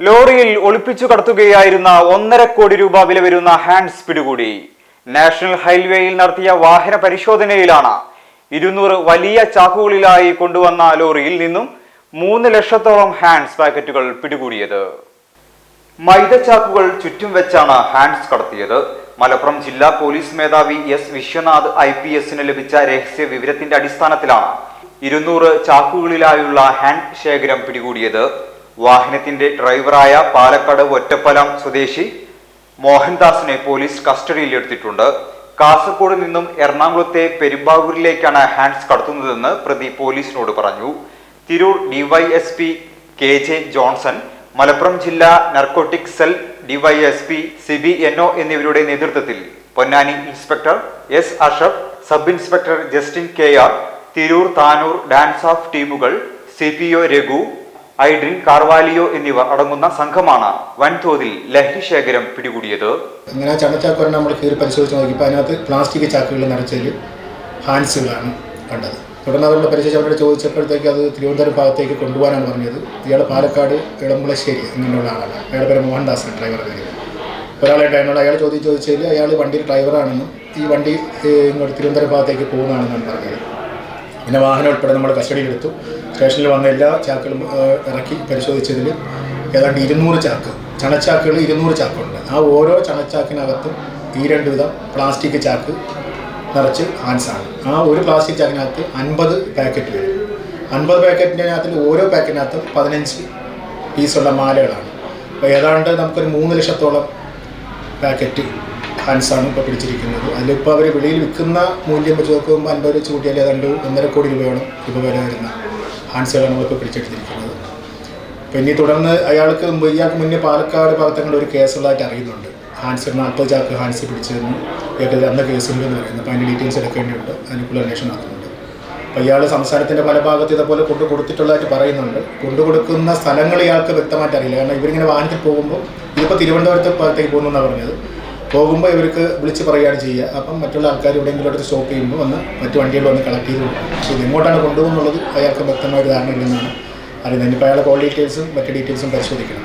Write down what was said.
ലോറിയിൽ ഒളിപ്പിച്ചു കടത്തുകയായിരുന്ന ഒന്നര കോടി രൂപ വില വരുന്ന ഹാൻഡ്സ് പിടികൂടി. നാഷണൽ ഹൈവേയിൽ നടത്തിയ വാഹന പരിശോധനയിലാണ് ഇരുന്നൂറ് വലിയ ചാക്കുകളിലായി കൊണ്ടുവന്ന ലോറിയിൽ നിന്നും മൂന്ന് ലക്ഷത്തോളം ഹാൻഡ്സ് പാക്കറ്റുകൾ പിടികൂടിയത്. മൈദച്ചാക്കുകൾ ചുറ്റും വെച്ചാണ് ഹാൻഡ്സ് കടത്തിയത്. മലപ്പുറം ജില്ലാ പോലീസ് മേധാവി എസ് വിശ്വനാഥ് ഐ പി എസിന് ലഭിച്ച രഹസ്യ വിവരത്തിന്റെ അടിസ്ഥാനത്തിലാണ് ഇരുന്നൂറ് ചാക്കുകളിലായുള്ള ഹാൻഡ് ശേഖരം പിടികൂടിയത്. വാഹനത്തിന്റെ ഡ്രൈവറായ പാലക്കാട് ഒറ്റപ്പലം സ്വദേശി മോഹൻദാസിനെ പോലീസ് കസ്റ്റഡിയിലെടുത്തിട്ടുണ്ട്. കാസർഗോഡ് നിന്നും എറണാകുളത്തെ പെരുമ്പാവൂരിലേക്കാണ് ഹാൻഡ്സ് കടത്തുന്നതെന്ന് പ്രതി പോലീസിനോട് പറഞ്ഞു. Tirur DYSP K J Johnson Malappuram ജില്ലാ narcotic cell DYSP Sibi N എന്നിവരുടെ നേതൃത്വത്തിൽ Ponnani inspector S Ashraf sub inspector Justin K R Tirur Tanur DANSAF ടീമുകൾ C P O Raghu Aidrin Carvalho എന്നിവർ അടങ്ങുന്ന സംഘമാണ് വൻതോതിൽ ലഹരി ശേഖരം പിടികൂടിയത്. അങ്ങനെ ആ നമ്മൾ കീറി പരിശോധിച്ച് നോക്കിയപ്പോൾ അതിനകത്ത് പ്ലാസ്റ്റിക് ചാക്കുകൾ നിറച്ചതിൽ ഹാൻസുകളാണ് കണ്ടത്. തുടർന്ന് അതുകൊണ്ട് പരിശോധിച്ച് അവരോട് ചോദിച്ചപ്പോഴത്തേക്ക് അത് തിരുവനന്തപുരം ഭാഗത്തേക്ക് കൊണ്ടുപോകാനാണ് പറഞ്ഞത്. ഇയാൾ പാലക്കാട് ഇളമ്പുളശ്ശേരി അങ്ങനെയുള്ള ആളാണ് അയാളുടെ പേര് മോഹൻദാസ് ഡ്രൈവർ പേര്. ഒരാളായിട്ടായിരുന്നു അയാൾ ചോദ്യം ചോദിച്ചതിൽ അയാൾ വണ്ടിയിൽ ഡ്രൈവറാണെന്നും ഈ വണ്ടി ഇങ്ങോട്ട് തിരുവനന്തപുരം ഭാഗത്തേക്ക് പോകുന്നതാണെന്നാണ് പറഞ്ഞത്. പിന്നെ വാഹനം ഉൾപ്പെടെ നമ്മൾ കസ്റ്റഡിയിലെടുത്തു സ്റ്റേഷനിൽ വന്ന എല്ലാ ചാക്കുകളും ഇറക്കി പരിശോധിച്ചതിൽ ഏതാണ്ട് ഇരുന്നൂറ് ചാക്ക് ചണച്ചാക്കുകൾ ഇരുന്നൂറ് ചാക്കുണ്ട്. ആ ഓരോ ചണച്ചാക്കിനകത്തും ഈ രണ്ട് വിധം പ്ലാസ്റ്റിക് ചാക്ക് നിറച്ച് ഹാൻസാണ് ആ ഒരു പ്ലാസ്റ്റിക് ചാക്കിനകത്ത് അൻപത് പാക്കറ്റ് വരും. അൻപത് പാക്കറ്റിനകത്തിൽ ഓരോ പാക്കറ്റിനകത്തും പതിനഞ്ച് പീസുള്ള മാലകളാണ്. അപ്പോൾ ഏതാണ്ട് നമുക്കൊരു മൂന്ന് ലക്ഷത്തോളം പാക്കറ്റ് ഹാൻസാണ് ഇപ്പോൾ പിടിച്ചിരിക്കുന്നത്. അതിലിപ്പോൾ അവർ വെളിയിൽ വിൽക്കുന്ന മൂല്യം വെച്ച് നോക്കുമ്പോൾ അൻപത് വെച്ച് കൂട്ടിയാൽ ഏതാണ്ട് ഒന്നര കോടി രൂപയാണ് ഇപ്പോൾ വില വരുന്ന ഹാൻസുകളാണ് നമ്മളിപ്പോൾ പിടിച്ചെടുത്തിരിക്കുന്നത്. അപ്പോൾ ഇനി തുടർന്ന് അയാൾക്ക് ഇയാൾക്ക് മുന്നേ പാലക്കാട് ഭാഗത്തങ്ങളുടെ ഒരു കേസുള്ളതായിട്ട് അറിയുന്നുണ്ട്. ഹാൻസ് നാൽപ്പത് ചാക്ക് ഹാൻസ് പിടിച്ചതെന്ന് ഇയാൾക്ക് അന്ന കേസുണ്ട് എന്ന് പറയുന്നത് അപ്പോൾ അതിന്റെ ഡീറ്റെയിൽസ് എടുക്കേണ്ടതുണ്ട് അതിനുള്ള അന്വേഷണം നടത്തുന്നുണ്ട് അപ്പോൾ ഇയാൾ സംസ്ഥാനത്തിന്റെ പല ഭാഗത്ത് ഇതേപോലെ കൊണ്ടു കൊടുത്തിട്ടുള്ളതായിട്ട് പറയുന്നുണ്ട്. കൊണ്ടു കൊടുക്കുന്ന സ്ഥലങ്ങൾ ഇയാൾക്ക് വ്യക്തമായിട്ട് അറിയില്ല. കാരണം ഇവരിങ്ങനെ വാഹനത്തിൽ പോകുമ്പോൾ ഇതിപ്പോൾ തിരുവനന്തപുരത്ത് ഭാഗത്തേക്ക് പോകുന്നു എന്നാണ് പറഞ്ഞത്. പോകുമ്പോൾ ഇവർക്ക് വിളിച്ച് പറയുകയാണ് ചെയ്യുക. അപ്പം മറ്റുള്ള ആൾക്കാർ എവിടെയെങ്കിലും സ്റ്റോപ്പ് ചെയ്യുമ്പോൾ വന്ന് മറ്റു വണ്ടികൾ വന്ന് കളക്ട് ചെയ്ത് പക്ഷേ ഇത് എങ്ങോട്ടാണ് കൊണ്ടുപോകുന്നുള്ളത് അയാൾക്ക് വ്യക്തമായ ഒരു ധാരണ ഇല്ലെന്നാണ് അറിയുന്നത് ഇനിയിപ്പോൾ അയാളുടെ കോൾ ഡീറ്റെയിൽസും മറ്റ് ഡീറ്റെയിൽസും പരിശോധിക്കണം.